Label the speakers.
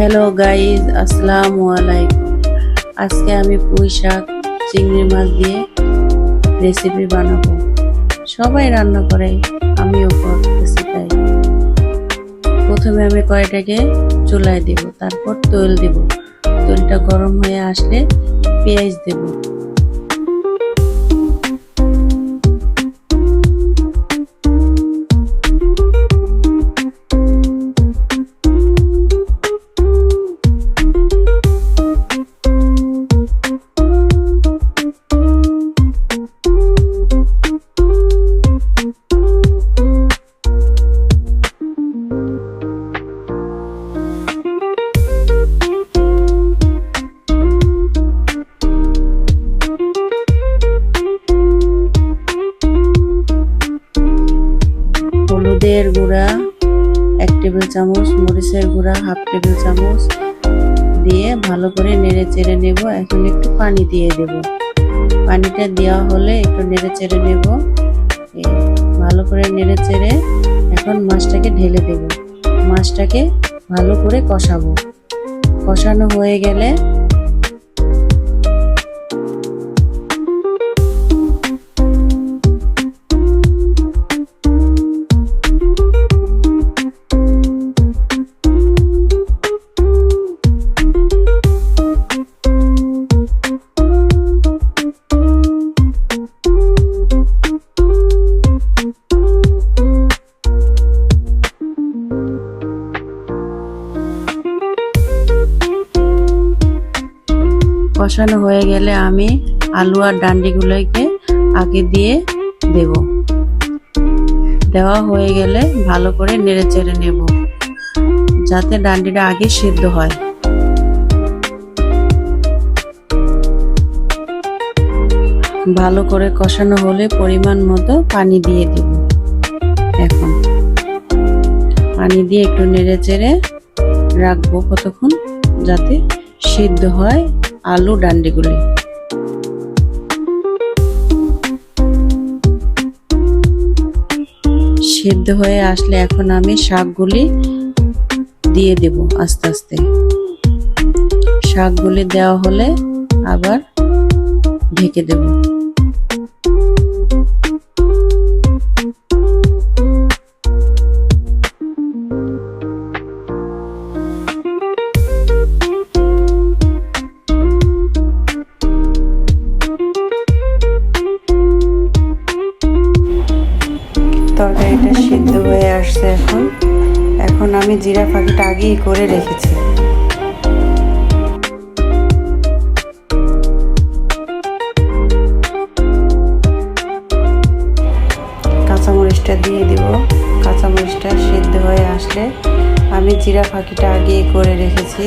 Speaker 1: Hello guys আসসালামু আলাইকুম আজকে আমি পুঁই শাক, চিংড়ি মাছ দিয়ে রেসিপি বানাবো। সবাই রান্না করে, আমিও করতেছি প্রথমে আমি কয়টাকে চুলায় দেব, তারপর তৈল দেব। তৈলটা গরম হয়ে আসলে পেঁয়াজ দেব। হলুদের গুঁড়া, এক টেবিল চামচ, মরিচের গুঁড়া, হাফ টেবিল চামচ দিয়ে ভালো করে নেড়ে চেড়ে নেব। এখন একটু পানি দিয়ে দেব। পানিটা দেওয়া হলে একটু নেড়ে চেড়ে নেব ভালো করে নেড়ে চেড়ে এখন মাছটাকে ঢেলে দেব। মাছটাকে ভালো করে কষাবো। কষানো হয়ে গেলে কষানো হয়ে গেলে আমি আলু আর ডান্ডিগুলোকে আগে দিয়ে দেব। দেওয়া হয়ে গেলে ভালো করে নেড়ে চেড়ে নেব, যাতে ডান্ডিটা আগে সিদ্ধ হয়। ভালো করে কষানো হলে পরিমাণ মতো পানি দিয়ে দেব এখন। পানি দিয়ে একটু নেড়ে চেড়ে রাখব কতক্ষণ, যাতে সিদ্ধ হয় আলু ডান্ডিগুলি। সিদ্ধ হয়ে আসলে এখন আমি শাকগুলি দিয়ে দেব আস্তে আস্তে। শাকগুলি দেওয়া হলে আবার ঢেকে দেব। সিদ্ধ হয়ে আসছে এখন। এখন আমি জিরা পাখিটা আগেই করে রেখেছি। কাঁচামরিচটা দিয়ে দিব। কাঁচামরিচটা সিদ্ধ হয়ে আসলে আমি জিরা পাখিটা আগেই করে রেখেছি।